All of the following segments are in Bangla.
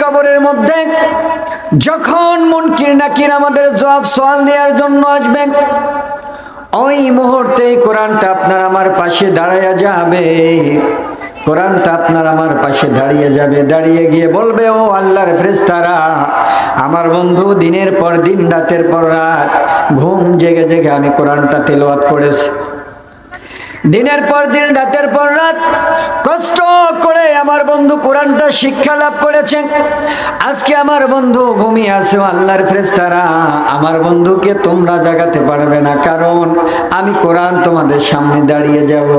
কবরের মধ্যে যখন মুনকির নাকির আমাদের জবাব সওয়াল নেওয়ার জন্য আসবেন, ওই মুহূর্তে কোরআনটা আপনার আমার পাশে দাঁড়াইয়া যাবে। কোরআনটা আপনার আমার পাশে দাঁড়িয়ে যাবে। দাঁড়িয়ে গিয়ে বলবে, ও আল্লাহর ফেরেশতারা, আমার বন্ধু দিনের পর দিন, রাতের পর রাত, ঘুম জেগে জেগে আমি কোরআনটা তেলাওয়াত করেছি। দিনের পর দিন, রাতের পর রাত, কষ্ট করে আমার বন্ধু কোরআনটা শিক্ষা লাভ করেছেন। আজকে আমার বন্ধু ঘুমিয়ে আছে আল্লাহর ফেরেশতারা, আমার বন্ধুকে তোমরা জাগাতে পারবে না, কারণ আমি কোরআন তোমাদের সামনে দাঁড়িয়ে যাব।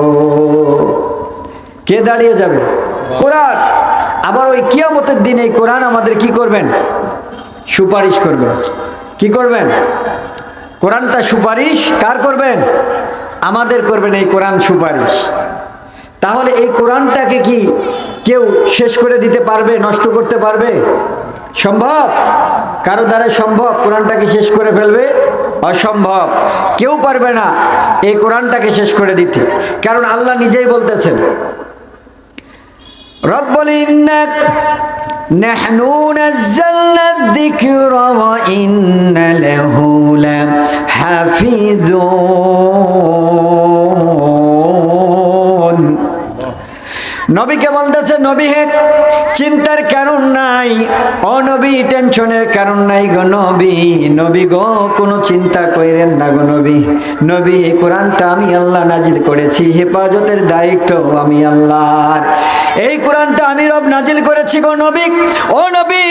কে দাঁড়িয়ে যাবে? কোরআন। আবার ওই কিয়ামতের দিন এই কোরআন আমাদের কি করবেন? সুপারিশ করবেন। কি করবেন? কোরআনটা সুপারিশ কার করবেন? আমাদের করবেন এই কোরআন সুপারিশ। তাহলে এই কোরআনটাকে কি কেউ শেষ করে দিতে পারবে, নষ্ট করতে পারবে? সম্ভব? কারও দ্বারা সম্ভব কোরআনটাকে শেষ করে ফেলবে? অসম্ভব। কেউ পারবে না এই কোরআনটাকে শেষ করে দিতে। কারণ আল্লাহ নিজেই বলতেছেন رب إنك نحن نزلنا الذكر وإن له لحافظون. নবীকে বলতেছে, নবী হে, চিন্তার কারণ নাই, অনবী টেনশনের কারণ নাই গো নবী। নবী গো, কোনো চিন্তা কইরেন না গো নবী। নবী এই কোরআনটা আমি আল্লাহ নাজিল করেছি, হেফাজতের দায়িত্ব আমি আল্লাহর। এই কোরআনটা আমি রব নাজিল করেছি গো নবী। ও নবী,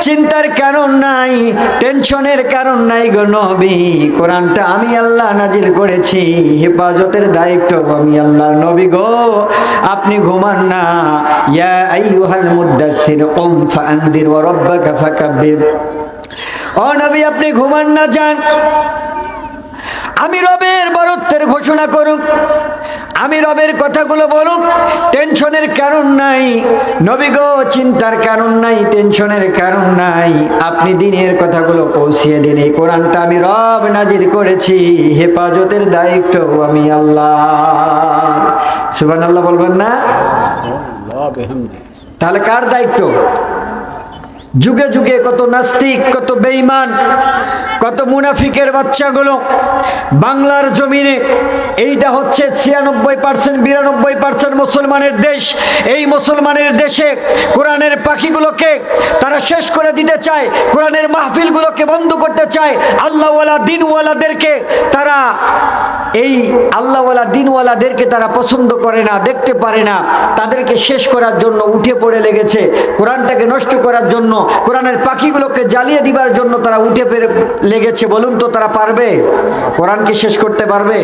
চিন্তার কারণ নাই, টেনশনের কারণ নাই গো নবী। কোরআনটা আমি আল্লাহ নাজিল করেছি, হেফাজতের দায়িত্ব আমি আল্লাহর। নবী গো, আপনি ঘুমান না ইয়া আইয়ুহাল মুদাসসির, কুম ফাআনদির ওয়া রাব্বাকা ফাকাব্বির। আপনি ঘুমান না যান। আমি রবের বরত্বের ঘোষণা করুক আমি রবের কথাগুলো বলুক টেনশনের কারণ নাই। নবী গো চিন্তার কারণ নাই টেনশনের কারণ নাই। আপনি দিনের কথাগুলো পৌঁছিয়ে দিন। এই কোরআনটা আমি রব নাজির করেছি। হেফাজতের দায়িত্ব আমি আল্লাহ। সুবান আল্লাহ বলবেন না? তাহলে কার দায়িত্ব? যুগে যুগে কত নাস্তিক, কত বেঈমান, কত মুনাফিকের বাচ্চাগুলো বাংলার জমিনে। এইটা হচ্ছে ছিয়ানব্বই পার্সেন্ট, বিরানব্বই পার্সেন্ট মুসলমানের দেশ। এই মুসলমানের দেশে কোরআনের পাখিগুলোকে তারা শেষ করে দিতে চায়, কোরআনের মাহফিলগুলোকে বন্ধ করতে চায়। আল্লাহওয়ালা দিনওয়ালাদেরকে তারা এই আল্লাহওয়ালা দিনওয়ালাদেরকে তারা পছন্দ করে না, দেখতে পারে না। তাদেরকে শেষ করার জন্য উঠে পড়ে লেগেছে। কোরআনটাকে নষ্ট করার জন্য কোরআনের পাখিগুলোকে জ্বালিয়ে দিবার জন্য তারা উঠে পেরে লেগেছে। বলুন তো তারা পারবে? কোরআনকে শেষ করতে পারবে?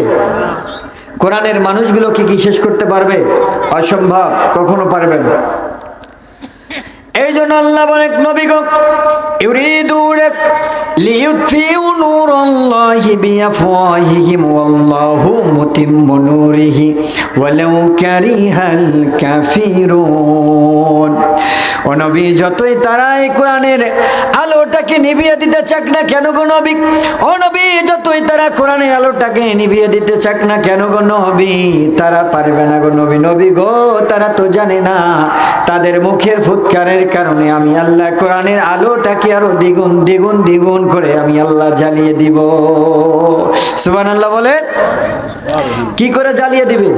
কোরআনের মানুষগুলোকে কি শেষ করতে পারবে? অসম্ভব, কখনো পারবেন এই জন্য আল্লাহ বলেন, নবী গো ইউরিদুন লিইউতফিউ নূরাল্লাহি বিআফওয়াহিহিম, ওয়াল্লাহু মুতিম্মু নূরিহি, ওয়ালাউ কারিহাল কাফিরুন। ও নবী, যতই তারা এই কোরআনের আলোটাকে নিভিয়ে দিতে চাক না কেন গো নবী? ও নবী, যতই তারা কোরআনের আলোটাকে নিভিয়ে দিতে চাক না কেন গো নবী? তারা পারবে না গো নবী নবী গো, তারা তো জানে না। তাদের মুখের ফুৎকারের কারণে আমি আল্লাহ কোরআনের আলোটাকে আরও দ্বিগুণ দ্বিগুণ দ্বিগুণ করে আমি আল্লাহ জ্বালিয়ে দিব। সুবান আল্লাহ বলে কি করে জ্বালিয়ে দিবে?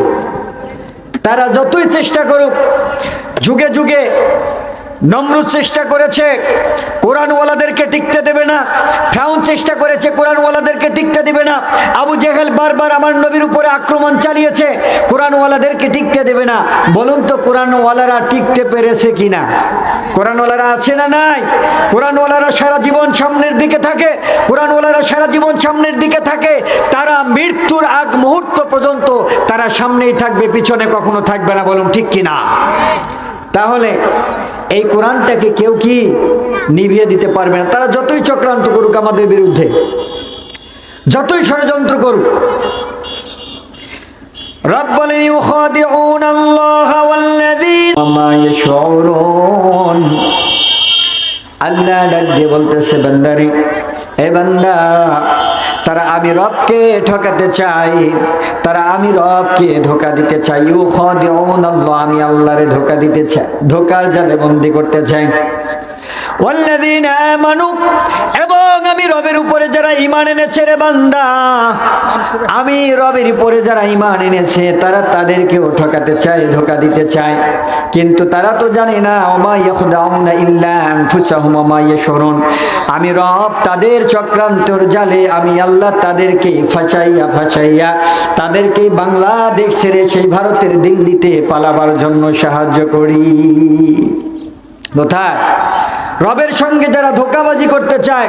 তারা যতই চেষ্টা করুক, যুগে যুগে নমরুদ চেষ্টা করেছে, কোরআনওয়ালাদেরকে টিকতে দেবে না, ফ্রাউন চেষ্টা করেছে, কোরআনওয়ালাদেরকে টিকতে দেবে না, আবু জেহেল বারবার আমার নবীর উপরে আক্রমণ চালিয়েছে, কোরআনওয়ালাদেরকে টিকতে দেবে না। বলুন তো, কোরআনওয়ালারা টিকতে পেরেছে কি না কোরআনওয়ালারা আছে না নাই? কোরআনওয়ালারা সারা জীবন সামনের দিকে থাকে, কোরআনওয়ালারা সারা জীবন সামনের দিকে থাকে, তারা মৃত্যুর আগ মুহূর্ত পর্যন্ত তারা সামনেই থাকবে, পিছনে কখনো থাকবে না, বলুন ঠিক কিনা? তাহলে এই কোরআনটাকে কেউ কি নিভিয়ে দিতে পারবে না। তারা যতই চক্রান্ত করুক আমাদের বিরুদ্ধে, যতই ষড়যন্ত্র করুক রব বলেন আল্লাহ ওয়াল্লাযীন ওমা ইয়াশউরুন। আল্লাহ ডাক দিয়ে বলতেছে, বান্দারে, এ বান্দা তারা আমি রবকে ঠকাতে চাই, তারা আমি রবকে ধোকা দিতে চাই। ও খ আমি আল্লাহরে ধোকা দিতে চাই, ধোকার জালে বন্দি করতে চাই। ওয়াল্লাযীনা আমানু, এবং আমি রবের উপরে যারা ঈমান এনেছে রে বান্দা, আমি রবের উপরে যারা ঈমান এনেছে, তারা তাদেরকেও ঠকাতে চায়, ধোকা দিতে চায়। কিন্তু তারা তো জানে না, ওমা ইয়াখদাউনা ইল্লা আনফুসাহুম, ওমা ইয়াশউরুন আমি রব তাদের চক্রান্তর জালে, আমি আল্লাহ তাদেরকে ফাঁসাইয়া ফাঁসাইয়া তাদেরকে বাংলাদেশ ছেড়ে সেই ভারতের দিল্লিতে পালাবার জন্য সাহায্য করি। কোথায়? রবের সঙ্গে যারা ধোকাবাজি করতে চায়,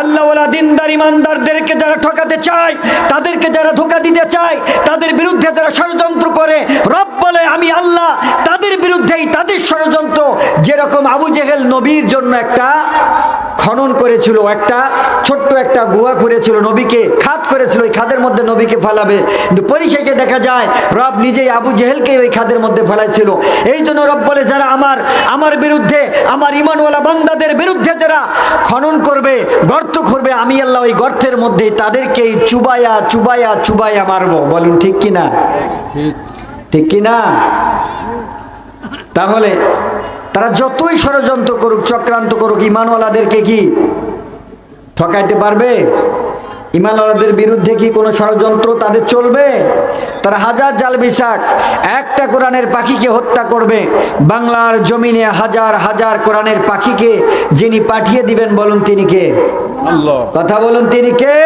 আল্লাহওয়ালা দিনদার ইমানদারদেরকে যারা ঠকাতে চায়, তাদেরকে যারা ধোকা দিতে চায়, তাদের বিরুদ্ধে যারা ষড়যন্ত্র করে, রব বলে, আমি আল্লাহ, তাদের বিরুদ্ধেই তাদের ষড়যন্ত্র। যেরকম আবু জেহেল নবীর জন্য একটা খনন করেছিল একটা ছোট্ট একটা গুহা করেছিল নবীকে খাত করেছিল ওই খাদের মধ্যে নবীকে ফেলাবে। কিন্তু পরিশেষে দেখা যায় রব নিজেই আবু জেহেলকে ওই খাদের মধ্যে ফেলাইছিল। এই জন্য রব বলে যারা আমার আমার বিরুদ্ধে আমার ইমানওয়ালা বান্দাদের বিরুদ্ধে যারা খনন করবে গর্ত করবে আমি আল্লাহ ওই গর্তের মধ্যে তাদেরকেই চুবায়া চুবায়া চুবায়া মারবো। বলুন ঠিক কিনা? ঠিক কিনা? তাহলে তারা যতই ষড়যন্ত্র করুক চক্রান্ত করুক ইমানওয়ালাদেরকে কি ঠকাইতে পারবে? ইমানওয়ালাদের বিরুদ্ধে কি কোনো ষড়যন্ত্র তাদের চলবে? তারা হাজার জাল বিশাক একটা কোরআনের পাখিকে হত্যা করবে। বাংলার জমিনে হাজার হাজার কোরআনের পাখিকে যিনি পাঠিয়ে দিবেন বলুন তিনি কে? কথা বলুন তিনি কে?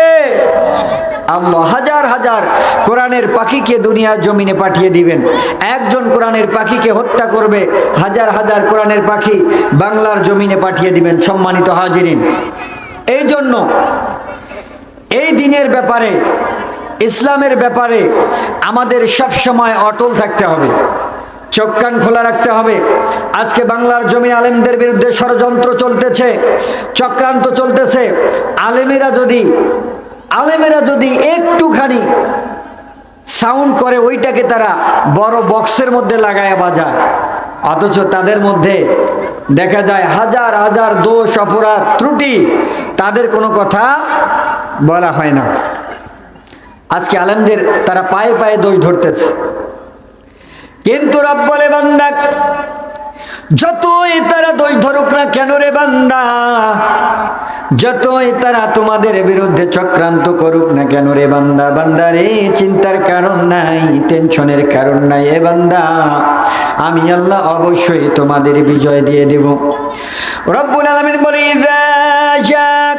আল্লাহ। হাজার হাজার কোরআনের পাখিকে দুনিয়ার জমিনে পাঠিয়ে দিবেন। একজন কোরআনের পাখিকে হত্যা করবে হাজার হাজার কোরআনের পাখি বাংলার জমিনে পাঠিয়ে দিবেন। সম্মানিত হাজিরিন এই জন্য এই দিনের ব্যাপারে, ইসলামের ব্যাপারে আমাদের সব সময় অটল থাকতে হবে। চোখ কান খোলা রাখতে হবে। আজকে বাংলার জমি আলেমদের বিরুদ্ধে ষড়যন্ত্র চলতেছে, চক্রান্ত চলতেছে। আলেমেরা যদি আলেমেরা যদি একটুখানি সাউন্ড করে, ওইটাকে তারা বড় বক্সের মধ্যে লাগায় বাজায়। অথচ তাদের মধ্যে দেখা যায় হাজার হাজার দোষ, অপরাধ, ত্রুটি। তাদের কোনো কথা বলা হয় না। আজকে আলেমদের তারা পায়ে পায়ে দোষ ধরতেছে। কিন্তু রব বলে বান্দা, যতই তারা দোষ ধরুক না কেন রে বান্দা, যতই তারা তোমাদের বিরুদ্ধে চক্রান্ত করুক না কেন রে বান্দা বান্দা রে, চিন্তার কারণ নাই, টেনশনের কারণ নাই, এ বান্দা, আমি আল্লাহ অবশ্যই তোমাদের বিজয় দিয়ে দেব। রব্বুল আলামিন বলে জাক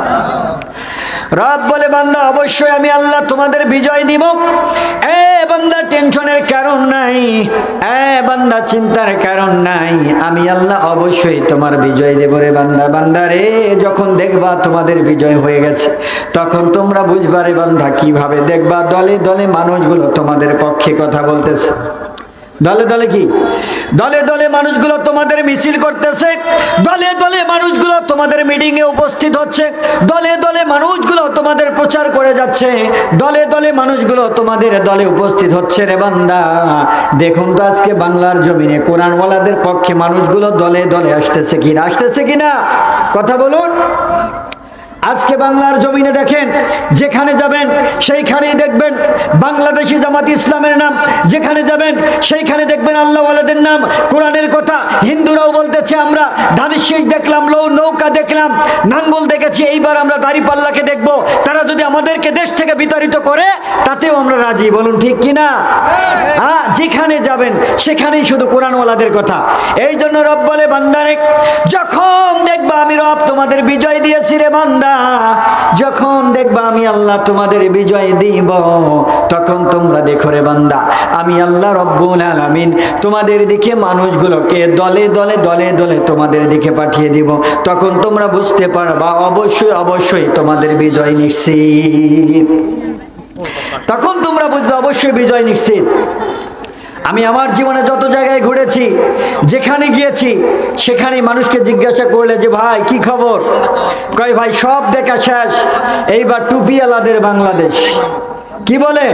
রব বলে, বান্দা, অবশ্যই আমি আল্লাহ তোমাদের বিজয় দিব। এ বান্দা, টেনশনের কারণ নাই। এ বান্দা, চিন্তার কারণ নাই। আমি আল্লাহ অবশ্যই তোমার বিজয় দেব রে বান্দা। বান্দা রে, যখন দেখবা তোমাদের বিজয় হয়ে গেছে, তখন তোমরা বুঝবা রে বান্দা, কীভাবে দেখবা। দলে দলে মানুষগুলো তোমাদের পক্ষে কথা বলতেছে। দলে দলে কি? দলে দলে মানুষগুলো তোমাদের মিছিল করতেছে। দলে মানুষগুলো তোমাদের মিটিং এ উপস্থিত হচ্ছে। দলে দলে মানুষগুলো তোমাদের প্রচার করে যাচ্ছে। দলে দলে মানুষগুলো তোমাদের দলে উপস্থিত হচ্ছে রে বান্দা। দেখুন তো আজকে বাংলার জমিনে কোরআনওয়ালাদের পক্ষে মানুষগুলো দলে দলে আসতেছে কিনা? আসতেছে কিনা? কথা বলুন। আজকে বাংলার জমিনে দেখেন, যেখানে যাবেন সেইখানেই দেখবেন বাংলাদেশি জামাত ইসলামের নাম। যেখানে যাবেন সেইখানে দেখবেন আল্লাহওয়ালাদের নাম। কোরআনের কথা হিন্দুরাও বলতেছে আমরা। ধানের শীষ দেখলাম লৌ নৌকা দেখলাম, নাঙ্গল দেখেছি। এইবার আমরা দাড়িপাল্লাকে দেখব। তারা যদি আমাদেরকে দেশ থেকে বিতাড়িত করে, তাতেও আমরা রাজি। বলুন ঠিক কিনা হ্যাঁ যেখানে যাবেন সেখানেই শুধু কোরআনওয়ালাদের কথা। এই জন্য রব বলে, বান্দারে, যখন দেখবা আমি রব তোমাদের বিজয় দিয়েছি রে বান্দা যখন দেখবা আমি আল্লাহ তোমাদের বিজয় দিব, তখন তোমরা দেখো রে বান্দা, আমি আল্লাহ রব্বুল আলামিন তোমাদের দিকে মানুষগুলোকে দলে দলে দলে দলে তোমাদের দিকে পাঠিয়ে দিব। তখন তোমরা বুঝতে পারবা, অবশ্যই অবশ্যই তোমাদের বিজয় নিশ্চিত। তখন তোমরা বুঝবে, অবশ্যই বিজয় নিশ্চিত। আমি আমার জীবনে যত জায়গায় ঘুরেছি, যেখানে গিয়েছি সেখানে মানুষকে জিজ্ঞাসা করলে যে, ভাই, কি খবর? কয়, ভাই, সব দেখা শেষ। এইবার টুপিওয়ালাদের বাংলাদেশ। কি বলে?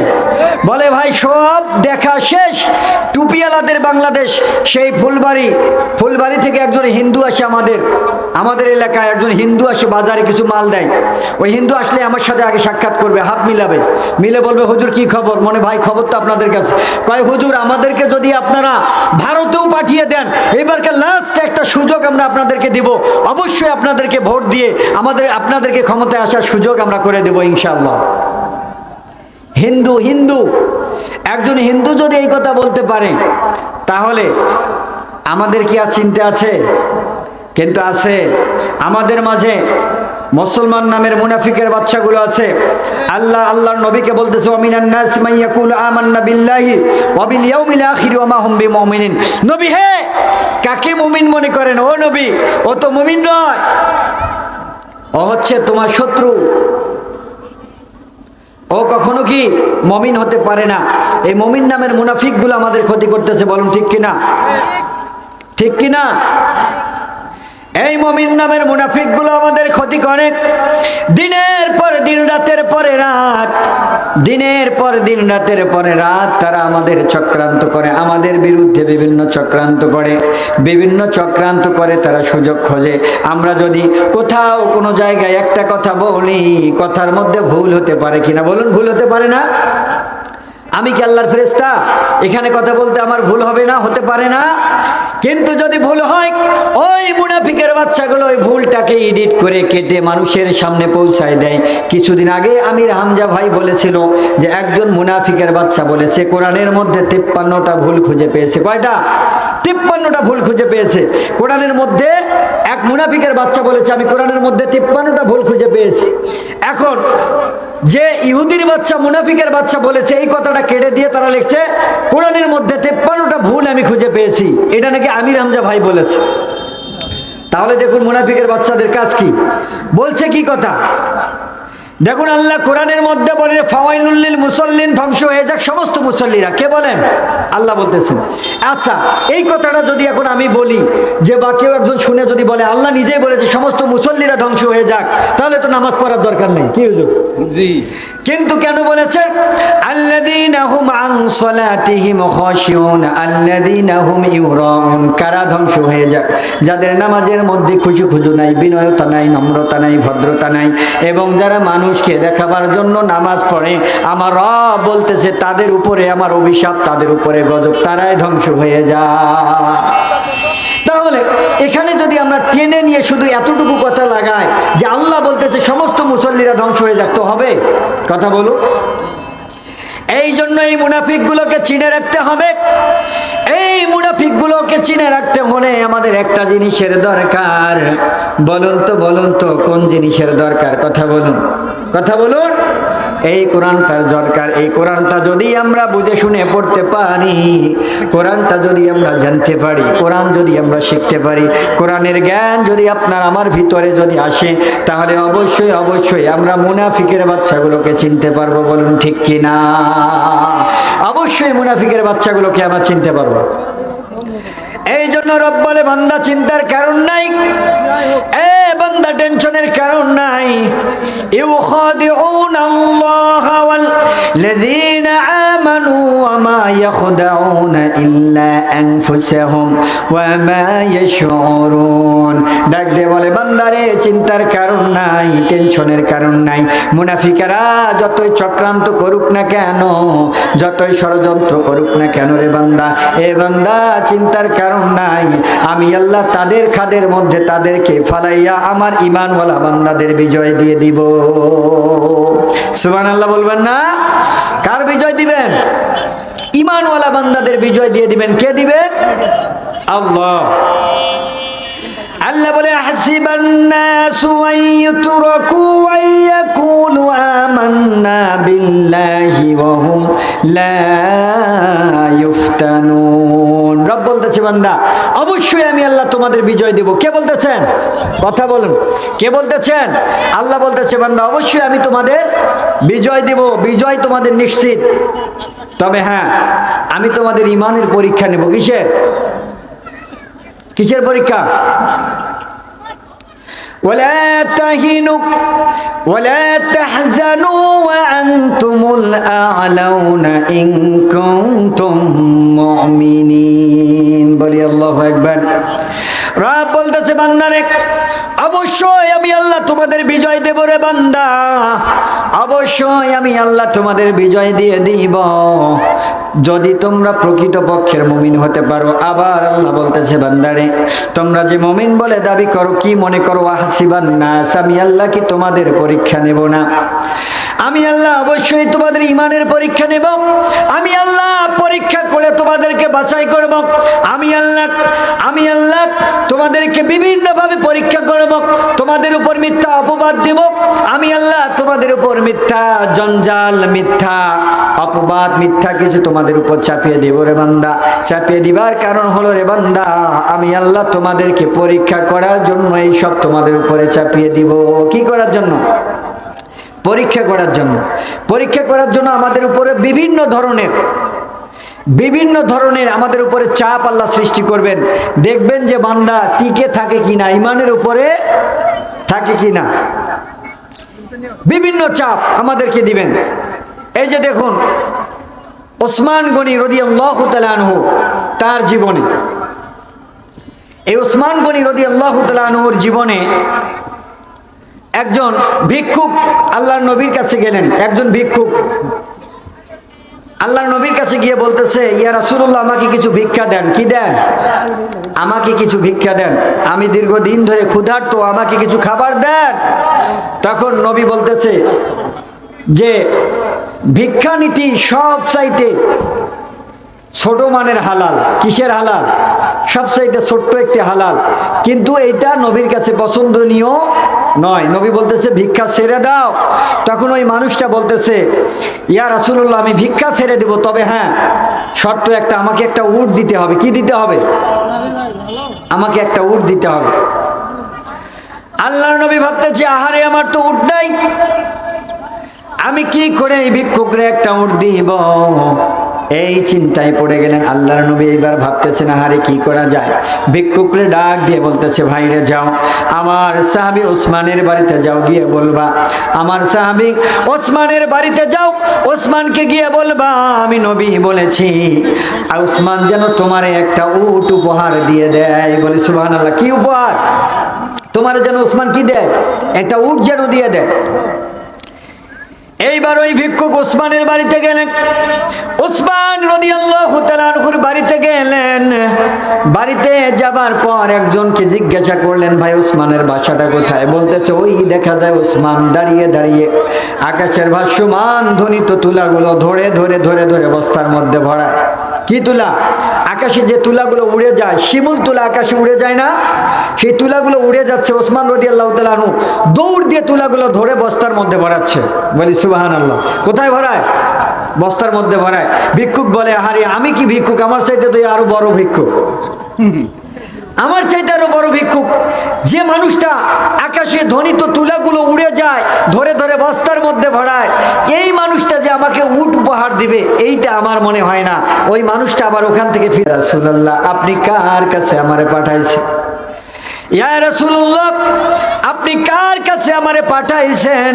বলে, ভাই, সব দেখা শেষ। টুপিওয়ালাদের বাংলাদেশ, সেই ফুলবাড়ি। ফুলবাড়ি থেকে একজন হিন্দু আসে আমাদের। আমাদের এলাকায় একজন হিন্দু আসে, বাজারে কিছু মাল দেয়। ওই হিন্দু আসলে আমার সাথে আগে সাক্ষাৎ করবে, হাত মিলাবে। মিলে বলবে, হুজুর, কি খবর? মনে, ভাই, খবর তো আপনাদের কাছে। কয়, হুজুর, আমাদেরকে যদি আপনারা ভারতেও পাঠিয়ে দেন, এবারকে লাস্ট একটা সুযোগ আমরা আপনাদেরকে দিব। অবশ্যই আপনাদেরকে ভোট দিয়ে আমাদের, আপনাদেরকে ক্ষমতায় আসার সুযোগ আমরা করে দেবো, ইনশাআল্লাহ। হিন্দু হিন্দু। একজন হিন্দু যদি এই কথা বলতে পারে, তাহলে আমাদের কি আর চিন্তা আছে? কিন্তু আছে। আমাদের মাঝে মুসলমান নামের মুনাফিকের বাচ্চাগুলো আছে। আল্লাহ, আল্লাহর নবীকে বলতেছে মা নবী, হে! কাকে মুমিন মনে করেন? ও নবী, ও তো মুমিন নয়। ও হচ্ছে তোমার শত্রু। ও কখনো কি মমিন হতে পারে না? এই মমিন নামের মুনাফিকগুলো আমাদের ক্ষতি করতেছে, বলুন ঠিক কিনা? ঠিক কিনা? এই মমিন নামের মুনাফিকগুলো আমাদের ক্ষতি করে। দিনের পর দিন, রাতের পরে রাত। দিনের পর দিন, রাতের পরে রাত তারা আমাদের চক্রান্ত করে, আমাদের বিরুদ্ধে বিভিন্ন চক্রান্ত করে, বিভিন্ন চক্রান্ত করে তারা সুযোগ খোঁজে। আমরা যদি কোথাও কোনো জায়গায় একটা কথা বলি, কথার মধ্যে ভুল হতে পারে কিনা? বলুন, ভুল হতে পারে না? আমি কি আল্লাহর ফেরেস্তা এখানে কথা বলতে আমার ভুল হবে না, হতে পারে না। কিন্তু যদি ভুল হয়, ওই মুনাফিকের বাচ্চাগুলো ওই ভুলটাকে এডিট করে কেটে মানুষের সামনে পৌঁছায় দেয়। কিছুদিন আগে আমির হামজা ভাই বলেছিল যে একজন মুনাফিকের বাচ্চা বলেছে, কোরআনের মধ্যে তিপ্পান্নটা ভুল খুঁজে পেয়েছে। কয়টা? তিপ্পান্নটা ভুল খুঁজে পেয়েছে। কোরআনের মধ্যে এক মুনাফিকের বাচ্চা বলেছে, আমি কোরআনের মধ্যে তিপ্পান্নটা ভুল খুঁজে পেয়েছি। এখন যে ইহুদির বাচ্চা, মুনাফিকের বাচ্চা বলেছে, এই কথাটা কেটে দিয়ে তারা লিখছে, কোরআনের মধ্যে তেপ্পান্নটা ভুল আমি খুঁজে পেয়েছি। এটা নাকি আমির হামজা ভাই বলেছে। তাহলে দেখুন মুনাফিকের বাচ্চাদের কাজ কি? বলছে কি কথা? দেখুন আল্লাহ কোরআনের মধ্যে বলে ফাওয়াইনুল্লিল মুসল্লিন ধ্বংস হয়ে যাক সমস্ত মুসল্লিরা। কে বলেন? আল্লাহ বলতেছেন। আচ্ছা এই কথাটা যদি এখন আমি বলি, যে বা কেউ একজন শুনে যদি বলে, আল্লাহ নিজেই বলেছে সমস্ত মুসল্লিরা ধ্বংস হয়ে যাক, তাহলে তো নামাজ পড়ার দরকার নেই। কি হুজুর? জি। কিন্তু কেন ইউরাউন। কারা ধ্বংস হয়ে যাক? যাদের নামাজের মধ্যে খুশি খুজু নাই, বিনয়তা নাই, নম্রতা নাই, ভদ্রতা নাই, এবং যারা মানুষকে দেখাবার জন্য নামাজ পড়ে, আমার রব বলতেছে, তাদের উপরে আমার অভিশাপ, তাদের উপরে গজব, তারাই ধ্বংস হয়ে যায় এখানে যদি আমরা টেনে নিয়ে শুধু এতটুকু কথা লাগাই যে আল্লাহ বলতেছে সমস্ত মুসল্লিরা ধ্বংস হয়ে যাক, তো হবে। কথা বলুন। এই জন্য এই মুনাফিকগুলোকে চিনে রাখতে হবে। এই মুনাফিকগুলোকে চিনে রাখতে হলে আমাদের একটা জিনিসের দরকার। বলুন তো বলুন তো, কোন জিনিসের দরকার? কথা বলুন। কথা বলুন। এই কোরআনটার দরকার, এই কোরআনটা যদি আমরা বুঝে শুনে পড়তে পারি, কোরআনটা যদি আমরা জানতে পারি, কোরআন যদি আমরা শিখতে পারি, কোরআনের জ্ঞান যদি আপনার আমার ভিতরে যদি আসে, তাহলে অবশ্যই অবশ্যই আমরা মুনাফিকের বাচ্চাগুলোকে চিনতে পারব, বলুন ঠিক কিনা? অবশ্যই মুনাফিকের বাচ্চাগুলোকে আমরা চিনতে পারব। এই জন্য রব বলে বান্দা চিন্তার কারণ নাই। এ বান্দা, টেনশনের কারণ নাই। ইউখাদিউন আল্লাহ ওয়াল লাযীনা আমানু ওয়া মা ইয়াখদাউনা ইল্লা আনফুসাহুম ওয়া মা ইয়াশউরুন। ডাক দিয়ে বলে বান্দারে চিন্তার কারণ নাই, টেনশনের কারণ নাই। মুনাফিকেরা যতই চক্রান্ত করুক না কেন, যতই ষড়যন্ত্র করুক না কেন রে বান্দা, এ বান্দা চিন্তার কারণ নাই। আমি আল্লাহ তাদের খাদের মধ্যে তাদেরকে ফালাইয়া আমার ইমানওয়ালা বান্দাদের বিজয় দিয়ে দিব। সুবান আল্লাহ বলবেন না? কার বিজয় দিবেন? ইমানওয়ালা বান্দাদের বিজয় দিয়ে দিবেন। কে দিবেন আল্লাহ। আল্লাহ বলে হাসিবান নাসু আন ইউতরাকু আন ইয়াকুলু আমান্না বিল্লাহি ওয়া হুম লা ইফতানুন। বান্দা, অবশ্যই আমি আল্লাহ তোমাদের বিজয় দেব। কে বলতেছেন? কথা বলুন। কে বলতেছেন? আল্লাহ বলতেছে, বান্দা, অবশ্যই আমি তোমাদের বিজয় দেব। বিজয় তোমাদের নিশ্চিত। তবে হ্যাঁ আমি তোমাদের ইমানের পরীক্ষা নেব। কিসের? কিসের পরীক্ষা? ولا تهنوا ولا تحزنوا وأنتم الأعلون إن كنتم مؤمنين. بلي الله أكبر. রব বলতেছে, বান্দারে, অবশ্যই আমি আল্লাহ তোমাদের বিজয় দেব রে বান্দা। অবশ্যই আমি আল্লাহ তোমাদের বিজয় দিয়ে দিব। যদি তোমরা প্রকৃত পক্ষের মুমিন হতে পারো, আবার আল্লাহ বলতেছে, বান্দারে, তোমরা যে মুমিন বলে দাবি করো, কি মনে করো, আহাসিবান নাস, আমি আল্লাহ কি তোমাদের পরীক্ষা নেব না? আমি আল্লাহ অবশ্যই তোমাদের ইমানের পরীক্ষা নেব। আমি আল্লাহ করে তোমাদেরকে বাছাই করব। আমি আল্লাহ আমি আল্লাহ তোমাদেরকে বিভিন্নভাবে পরীক্ষা করব। তোমাদের উপর মিথ্যা অপবাদ দেব। আমি আল্লাহ তোমাদের উপর মিথ্যা, জঞ্জাল, মিথ্যা অপবাদ, মিথ্যা কিছু তোমাদের উপর চাপিয়ে দেব রে বান্দা। চাপিয়ে দিবার কারণ হলো রে বান্দা, আমি আল্লাহ তোমাদেরকে পরীক্ষা করার জন্য এই সব তোমাদের উপরে চাপিয়ে দিব। কি করার জন্য? পরীক্ষা করার জন্য। পরীক্ষা করার জন্য আমাদের উপরে বিভিন্ন ধরনের বিভিন্ন ধরনের আমাদের উপরে চাপ আল্লাহ সৃষ্টি করবেন। দেখবেন যে বান্দা টিকে থাকে কিনা, ইমানের উপরে থাকে কিনা। বিভিন্ন চাপ আমাদেরকে দিবেন। এই যে দেখুন, ওসমান গনি রদি আল্লাহ তালহু তার জীবনে। এই ওসমান গনি রদি আল্লাহ তালহুর জীবনে একজন ভিক্ষুক আল্লাহর নবীর কাছে গেলেন। একজন ভিক্ষুক। আল্লাহর নবীর কাছে গিয়ে বলতেছে, ইয়া রাসুল্লাহ আমাকে কিছু ভিক্ষা দেন। কি দেন? আমাকে কিছু ভিক্ষা দেন। আমি দীর্ঘদিন ধরে ক্ষুধার্ত, আমাকে কিছু খাবার দেন। তখন নবী বলতেছে যে, ভিক্ষা নীতি সব চাইতে ছোট মানের হালাল। কিসের হালাল? সবচাইতে ছোট্ট একটি হালাল। কিন্তু এইটা নবীর কাছে পছন্দনীয় নয়। নবী বলতেছে, ভিক্ষা ছেড়ে দাও। তখন ওই মানুষটা বলতেছে, ইয়া রাসুল্লাহ আমি ভিক্ষা ছেড়ে দেব, তবে হ্যাঁ শর্ত একটা, আমাকে একটা উট দিতে হবে। কি দিতে হবে? আমাকে একটা উট দিতে হবে। আল্লাহর নবী ভাবতেছে, আহারে, আমার তো উট নাই। আমি কি করে এই ভিক্ষুকরে একটা উট দিব? এই চিন্তায় পড়ে গেলেন আল্লাহর নবী, এইবার ভাবতেছেন, আহারে কি করা যায়? ভিক্ষুকরে ডাক দিয়ে বলতেছে, ভাইরে, যাও। আমার সাহাবি ওসমানের বাড়িতে যাও, গিয়ে বলবা। আমার সাহাবি ওসমানের বাড়িতে যাও, ওসমানকে গিয়ে বলবা, আমি নবী বলেছি। আর ওসমান যেন তোমারে একটা উট উপহার দিয়ে দেয়। বলে সুবহান আল্লাহ কি উপহার? তোমার যেন ওসমান কি দেয়? একটা উট যেন দিয়ে দেয়। এইবার ওই ভিক্ষুক ওসমানের বাড়িতে গেলেন। ওসমান রদি আল্লাহুর বাড়িতে গেলেন। বাড়িতে যাবার পর একজনকে জিজ্ঞাসা করলেন, ভাই, ওসমানের বাসাটা কোথায়? বলতেছে, ওই দেখা যায় ওসমান দাঁড়িয়ে দাঁড়িয়ে আকাশের ভাষ্যমান ধ্বনিত তুলাগুলো ধরে ধরে ধরে ধরে বস্তার মধ্যে ভরা। কি তুলা? আকাশে যে তুলাগুলো উড়ে যায়, শিমুল তুলা আকাশে উড়ে যায় না? সেই তুলাগুলো উড়ে যাচ্ছে ওসমান রদি আল্লাহ তালু দৌড় দিয়ে তুলাগুলো ধরে বস্তার মধ্যে ভরাচ্ছে। বলি সুবাহান আল্লাহ কোথায় ভরায়? বস্তার মধ্যে ভরায়। ভিক্ষুক বলে, আহারে, আমি কি ভিক্ষুক? আমার চাইতে তুই আরও বড় ভিক্ষুক। আমার চাইতে আরও বড় ভিক্ষুক। যে মানুষটা আকাশে ধ্বনিত তুলাগুলো উড়ে যায়, ধরে ধরে বস্তার মধ্যে ভরায়, এই মানুষটা যে আমাকে উট উপহার দিবে, এইটা আমার মনে হয় না। ওই মানুষটা আবার ওখান থেকে ফিরে রাসূলুল্লাহ, আপনি কার কাছে আমারে পাঠাইছে আপনি কার কাছে আমারে পাঠাইছেন?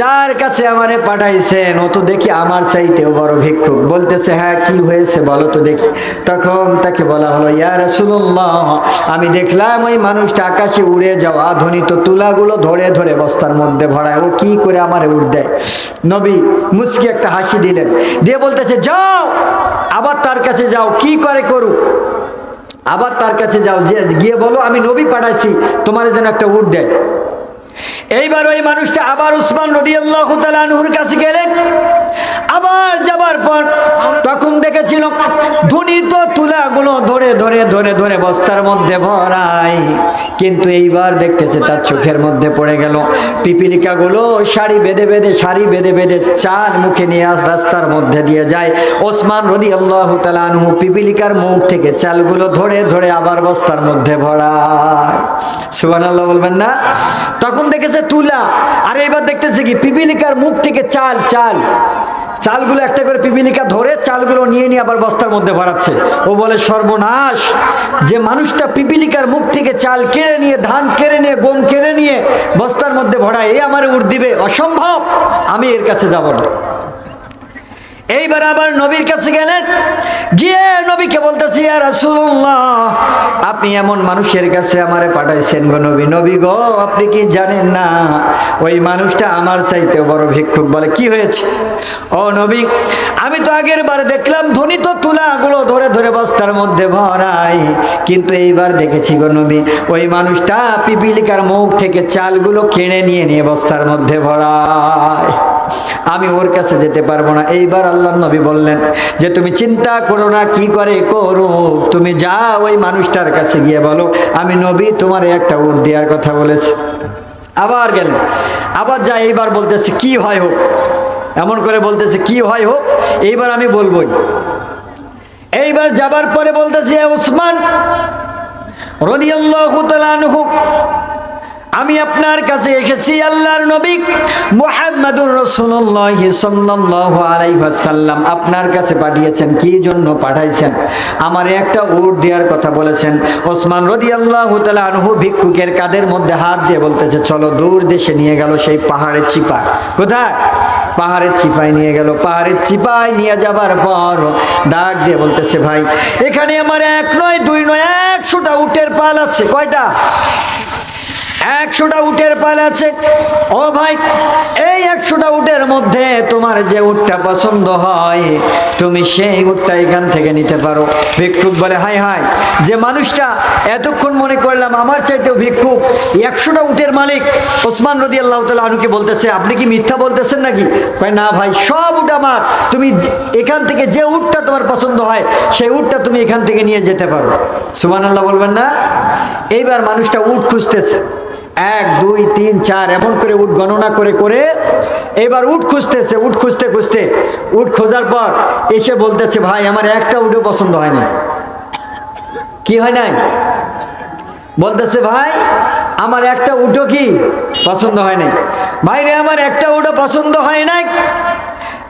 যার কাছে আমারে পাঠাইছেন? ও তো দেখি আমার চাইতেও বড় ভিক্ষুক। বলতেছে হ্যাঁ কি হয়েছে বলো তো দেখি। তখন তাকে বলা হলো, ইয়া রাসূলুল্লাহ, আমি দেখলাম ওই মানুষটা আকাশে উড়ে যাওয়া ধ্বনিত তুলাগুলো ধরে ধরে বস্তার মধ্যে ভরায়। ও কি করে আমারে উড় দেয়? নবী মুচকি একটা হাসি দিলেন। দিয়ে বলতেছে, যাও, আবার তার কাছে যাও, কি করে করুক? আবার তার কাছে যাও, যে গিয়ে বলো, আমি নবী পাঠাচ্ছি তোমার যেন একটা উট দেয় এইবার ওই মানুষটা আবার উসমান রদিয়াল্লাহ তালুর কাছে গেলেন। আবার যাবার পর তখন দেখেছিল ধুনিত তুলাগুলো ধরে ধরে ধরে ধরে বস্তার মধ্যে ভরাই। কিন্তু এইবার দেখতেছে তার চোখের মধ্যে পড়ে গেল পিপিলিকাগুলো শাড়ি বেঁধে বেঁধে, শাড়ি বেঁধে বেঁধে চার মুখে নিয়ে আস রাস্তার মধ্যে দিয়ে যায়। ওসমান রদি আল্লাহ তালু পিপিলিকার মুখ থেকে চালগুলো ধরে ধরে আবার বস্তার মধ্যে ভরায়। সুবান আল্লাহ বলবেন না? তখন দেখেছে তুলা। আর এবার দেখতেছে কি? পিপিলিকার মুখ থেকে চাল চাল। চালগুলো একটা করে পিপিলিকা ধরে চালগুলো নিয়ে নিয়ে আবার বস্তার মধ্যে ভরাচ্ছে। ও বলে, সর্বনাশ! যে মানুষটা পিপিলিকার মুখ থেকে চাল কেড়ে নিয়ে, ধান কেড়ে নিয়ে, গম কেড়ে নিয়ে বস্তার মধ্যে ভরায় এই আমার উঠ দিবে। অসম্ভব! আমি এর কাছে যাব না। এইবার আবার নবীর কাছে গেলেন। গিয়ে নবীকে বলতেছি আর রাসূলুল্লাহ, আপনি এমন মানুষের কাছে আমারে পাঠাইছেন গো নবী। নবী গো, আপনি কি জানেন না, ওই মানুষটা আমার চাইতে বড় ভিক্ষুক বলে, কি হয়েছে? ও নবী, আমি তো আগের বার দেখলাম ধনী তো তুলাগুলো ধরে ধরে বস্তার মধ্যে ভরাই কিন্তু এইবার দেখেছি গো নবী, ওই মানুষটা পিপিলিকার মুখ থেকে চালগুলো কেড়ে নিয়ে নিয়ে বস্তার মধ্যে ভরায়। আমি ওর কাছে যেতে পারব না। এইবার আল্লাহ নবী বললেন যে, তুমি চিন্তা করো না, কি করে করো? তুমি যা ওই মানুষটার কাছে গিয়ে বলো, আমি নবী তোমার একটা উট দেওয়ার কথা বলেছি। আবার গেলেন আবার যা এইবার বলতেছে, কি হয় হোক? এমন করে বলতেছে, কি হয় হোক? এইবার আমি বলবোই। এইবার যাবার পরে বলতেছে, "এ ওসমান রদিয়াল্লাহু আনহু আমি আপনার কাছে এসেছি আল্লাহর নবী মুহাম্মাদুর রাসূলুল্লাহ সাল্লাল্লাহু আলাইহি ওয়াসাল্লাম। আপনার কাছে পাঠিয়েছেন, কি জন্য পাঠাইছেন? আমার একটা উট দেওয়ার কথা বলেছেন। ওসমান রাদিয়াল্লাহু তাআলা আনহু ভিক্ষুকের কাদের মধ্যে হাত দিয়ে বলতেছে, চলো দূর দেশে নিয়ে গেল সেই পাহাড়ের চিপা কোথায়? পাহাড়ের চিপায় নিয়ে গেল। পাহাড়ের চিপায় নিয়ে যাবার পর ডাক দিয়ে বলতেছে, ভাই, এখানে আমার এক নয়, দুই নয়, একশোটা উটের পাল আছে। কয়টা? একশোটা উটের পাল আছে। ও ভাই, এই একশোটা উটের মধ্যে তোমার যে উটটা পছন্দ হয়, তুমি সেই উটটা এখান থেকে নিতে পারো। ভিক্ষুক বলে, হাই হাই, যে মানুষটা এতক্ষণ মনে করলাম আমার চাইতেও ভিক্ষুক, একশোটা উটের মালিক ওসমান রদি আল্লাহ তালা আনুকে বলতেছে, আপনি কি মিথ্যা বলতেছেন নাকি? না ভাই, সব উট আমার। তুমি এখান থেকে যে উটটা তোমার পছন্দ হয়, সেই উটটা তুমি এখান থেকে নিয়ে যেতে পারো। সুমান আল্লাহ বলবেন না? এইবার মানুষটা উট খুঁজতেছে। এক, দুই, তিন, চার, এমন করে উট গণনা করে করে এবার উট খুঁজতেছে উঠ খুঁজতে খুঁজতে। উট খোঁজার পর এসে বলতেছে, ভাই, আমার একটা উটও পছন্দ হয়নি। কি হয় নাই? বলতেছে, ভাই, আমার একটা উটো কি পছন্দ হয় নাই ভাই রে, আমার একটা উটো পছন্দ হয় নাই।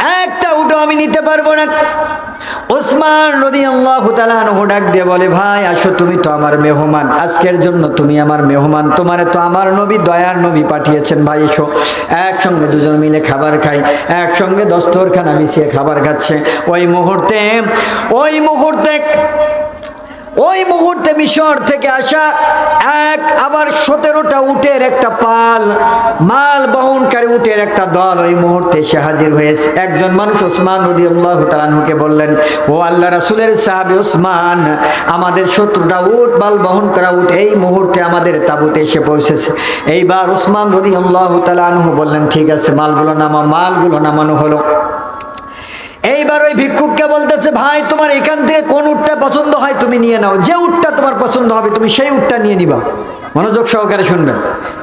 একটা উটো আমি নিতে পারব না। ওসমান রদি আল্লাহ তালানহু ডাক দিয়ে বলে, ভাই, আসো, তুমি তো আমার মেহমান। আজকের জন্য তুমি আমার মেহমান। তোমারে তো আমার নবী, দয়ার নবী পাঠিয়েছেন। ভাই, এসো। একসঙ্গে দুজন মিলে খাবার খাই। একসঙ্গে দস্তরখানা মিশিয়ে খাবার খাচ্ছে। ওই মুহূর্তে ওই মুহূর্তে ওই মুহূর্তে মিশর থেকে আসা এক আবার সতেরোটা উটের একটা পাল, মাল বহনকারী উটের একটা দল ওই মুহূর্তে এসে হাজির হয়েছে। একজন মানুষ ওসমান রদি আল্লাহ তালুকে বললেন, ও আল্লাহ রাসুলের সাহাবি ওসমান, আমাদের সতেরোটা উট, মাল বহন করা উট এই মুহূর্তে আমাদের তাবুতে এসে পৌঁছেছে। এইবার ওসমান রদি আল্লাহ তালু বললেন, ঠিক আছে, মালগুলো নামা মালগুলো নামানো হলো। এইবার ওই ভিক্ষুককে বলতেছে, ভাই, তোমার এখান থেকে কোন উটটা পছন্দ হয় তুমি নিয়ে নাও। যে উটটা তোমার পছন্দ হবে, তুমি সেই উটটা নিয়ে নিবা। মনোযোগ সহকারে শুনবেন।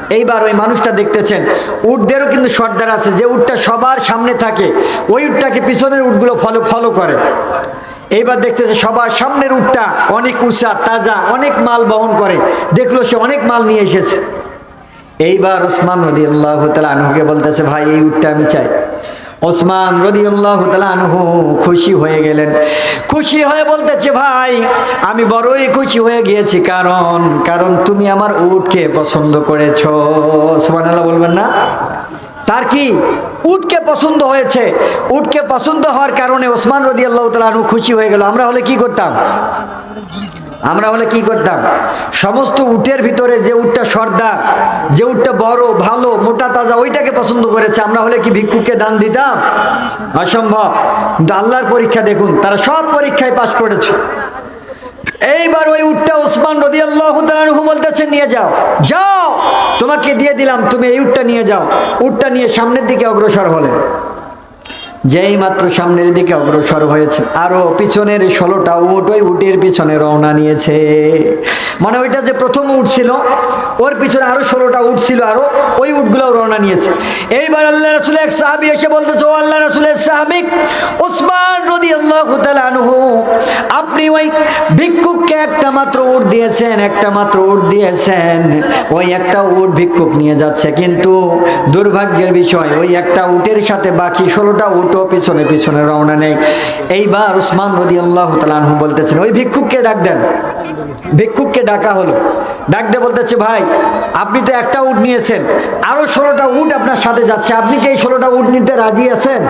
এইবার ওই মানুষটা দেখতেছেন, উটদেরও কিন্তু সর্দার আছে, যে উটটা সবার সামনে থাকে, ওই উটটাকে পিছনের উটগুলো ফলো ফলো করে। এইবার দেখতেছে সবার সামনের উটটা অনেক উঁচা, তাজা, অনেক মাল বহন করে। দেখল সে অনেক মাল নিয়ে এসেছে। এইবার ওসমান রদি আল্লাহ আনহুকে বলতেছে, ভাই, এই উটটা আমি চাই। ওসমান রদি আল্লাহ আনহু খুশি হয়ে গেলেন। খুশি হয়ে বলতেছে ভাই, আমি বড়ই খুশি হয়ে গিয়েছি। কারণ কারণ তুমি আমার উটকে পছন্দ করেছ। ওসমান আল্লাহ বলবেন না। তার কি? উটকে পছন্দ হয়েছে। উটকে পছন্দ হওয়ার কারণে ওসমান রদি আল্লাহ আনহু খুশি হয়ে গেল। আমরা হলে কি করতাম? আমরা হলে কি করতাম? সমস্ত উটের ভিতরে যে উটটা সর্দার যে উটটা বড়, ভালো, মোটা, তাজা, ওইটাকে পছন্দ করেছে, আমরা হলে কি ভিক্ষুককে দান দিতাম? অসম্ভব। কিন্তু আল্লাহর পরীক্ষা দেখুন, তারা সব পরীক্ষায় পাশ করেছে। এইবার ওই উটটা ওসমান রদি আল্লাহ বলতেছে, নিয়ে যাও। যাও! তোমাকে দিয়ে দিলাম, তুমি এই উটটা নিয়ে যাও। উটটা নিয়ে সামনের দিকে অগ্রসর হলেন যেই মাত্র সামনের দিকে অগ্রসর হয়েছে, আরও পিছনের ষোলোটা উট ওই উটের পিছনে রওনা নিয়েছে। মানে ওইটা যে প্রথম উট ছিল, ওর পিছনে আরও ষোলোটা উট ছিল, আরও ওই উটগুলো রওনা নিয়েছে। এইবার আল্লাহ রসুল এক সাহাবি এসে বলতেছে, ও আল্লাহ রসুলের সাহাবিক ওসমান রদি আল্লাহ আনহু, আপনি ওই ভিক্ষুককে একটা মাত্র উট দিয়েছেন, একটা মাত্র উট দিয়েছেন। ওই একটা উট ভিক্ষুক নিয়ে যাচ্ছে, কিন্তু দুর্ভাগ্যের বিষয়, ওই একটা উটের সাথে বাকি ষোলোটা উটও পিছনে পিছনে রওনা নেই। এইবার উসমান রদি আল্লাহ তালাহু বলতেছেন, ওই ভিক্ষুককে ডাক দেন। ভিক্ষুককে ডাকা হলো। ডাক দিয়ে বলতেছে, ভাই, আপনি তো একটা উট নিয়েছেন। আরও ষোলোটা উট আপনার সাথে যাচ্ছে। আপনি কি এই ষোলোটা উট নিতে রাজি আছেন?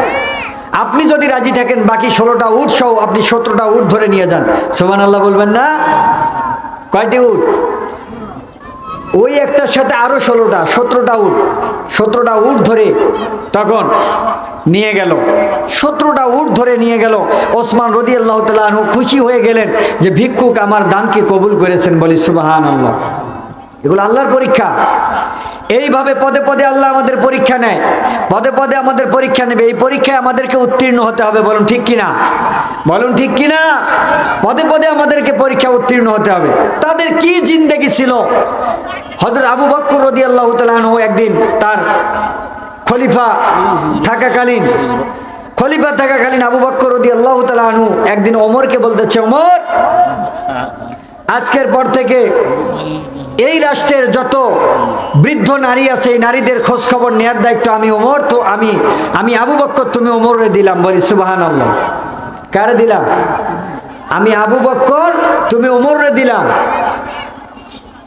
আপনি যদি রাজি থাকেন, বাকি ষোলোটা উট সহ আপনি সতেরোটা উট ধরে নিয়ে যান। সোমান আল্লাহ বলবেন, না। কয়টি উট? ওই একটার সাথে আরও ষোলোটা, সতেরোটা উট সতেরোটা উট ধরে তখন নিয়ে গেল। সতেরোটা উঠ ধরে নিয়ে গেল। ওসমান রদি আল্লাহ তালু খুশি হয়ে গেলেন যে ভিক্ষুক আমার দানকে কবুল করেছেন বলি সুবাহান আল্লাহ এগুলো আল্লাহর পরীক্ষা। এইভাবে পদে পদে আল্লাহ আমাদের পরীক্ষা নেয়। পদে পদে আমাদের পরীক্ষা নেবে। এই পরীক্ষায় আমাদেরকে উত্তীর্ণ হতে হবে, বলুন ঠিক কিনা? বলুন ঠিক কিনা? পদে পদে আমাদেরকে পরীক্ষা উত্তীর্ণ হতে হবে। তাদের কি জিন্দেগি ছিল? হজরত আবু বক্কর রদি আল্লাহ তালু একদিন তার খলিফা থাকাকালীন খলিফা থাকাকালীন আবু বক্কর রদি আল্লাহ তালু একদিন ওমরকে বলতেছে অমর আজকের পর থেকে এই রাষ্ট্রের যত বৃদ্ধ নারী আছে, এই নারীদের খোঁজ খবর নেওয়ার দায়িত্ব আমি ওমর, তো আমি আমি আবু বক্কর তুমি ওমরে দিলাম। বলি সুবাহান আল্লাহ কারে দিলাম? আমি আবু বক্কর তুমি ওমরে দিলাম।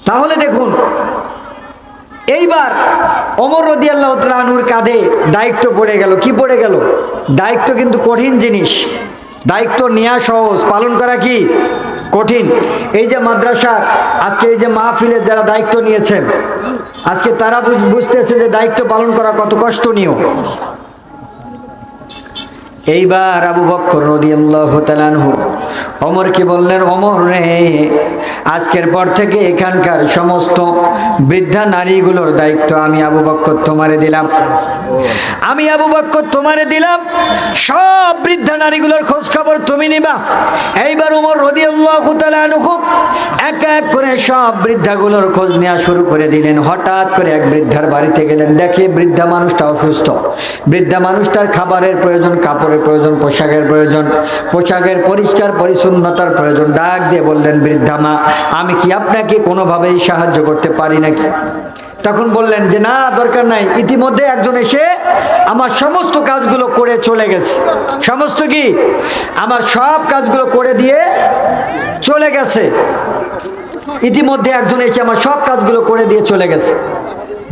তাহলে দেখুন এইবার অমর রদি আল্লাহ তালুর কাঁধে দায়িত্ব পড়ে গেল। কি পড়ে গেল? দায়িত্ব কিন্তু কঠিন জিনিস। দায়িত্ব নেওয়া সহজ, পালন করা কি? কঠিন। এই যে মাদ্রাসা, আজকে এই যে মাহফিলের যারা দায়িত্ব নিয়েছেন, আজকে তারা বুঝ- বুঝতেছে যে দায়িত্ব পালন করা কত কষ্ট কষ্টনীয়। এইবার আবু বক্কর রদিয়াল্লাহু তাআলাহু অমরকে বললেন, অমর রে, আজকের পর থেকে এখানকার সমস্ত বৃদ্ধা নারীগুলোর দায়িত্ব আমি আবু বক্কর তোমারে দিলাম। আমি আবু বক্কর তোমারে দিলাম, সব বৃদ্ধা নারীগুলোর খোঁজ খবর তুমি নিবা। এইবার উমর রদিয়াল্লাহু তাআলাহু এক এক করে সব বৃদ্ধাগুলোর খোঁজ নেওয়া শুরু করে দিলেন। হঠাৎ করে এক বৃদ্ধার বাড়িতে গেলেন। দেখে বৃদ্ধা মানুষটা অসুস্থ। বৃদ্ধা মানুষটার খাবারের প্রয়োজন, কাপড়ের প্রয়োজন, পোশাকের প্রয়োজন, পোশাকের পরিষ্কার পরিচ্ছন্নতার প্রয়োজন। ডাক দিয়ে বললেন, বৃদ্ধা মা, আমি কি আপনাকে কোনোভাবেই সাহায্য করতে পারি নাকি? তখন বললেন যে, না, দরকার নাই। ইতিমধ্যে একজন এসে আমার সমস্ত কাজগুলো করে চলে গেছে। সমস্ত কি? আমার সব কাজগুলো করে দিয়ে চলে গেছে। ইতিমধ্যে একজন এসে আমার সব কাজগুলো করে দিয়ে চলে গেছে।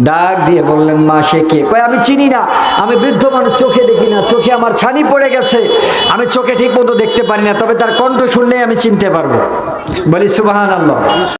ডাক দিয়ে বললেন, মা, সে কে? কয়, আমি চিনি না। আমি বৃদ্ধ মানুষ, চোখে দেখি না। চোখে আমার ছানি পড়ে গেছে। আমি চোখে ঠিক মতো দেখতে পারি না। তবে তার কণ্ঠ শুনলেই আমি চিনতে পারব। বলি সুবাহান আল্লাহ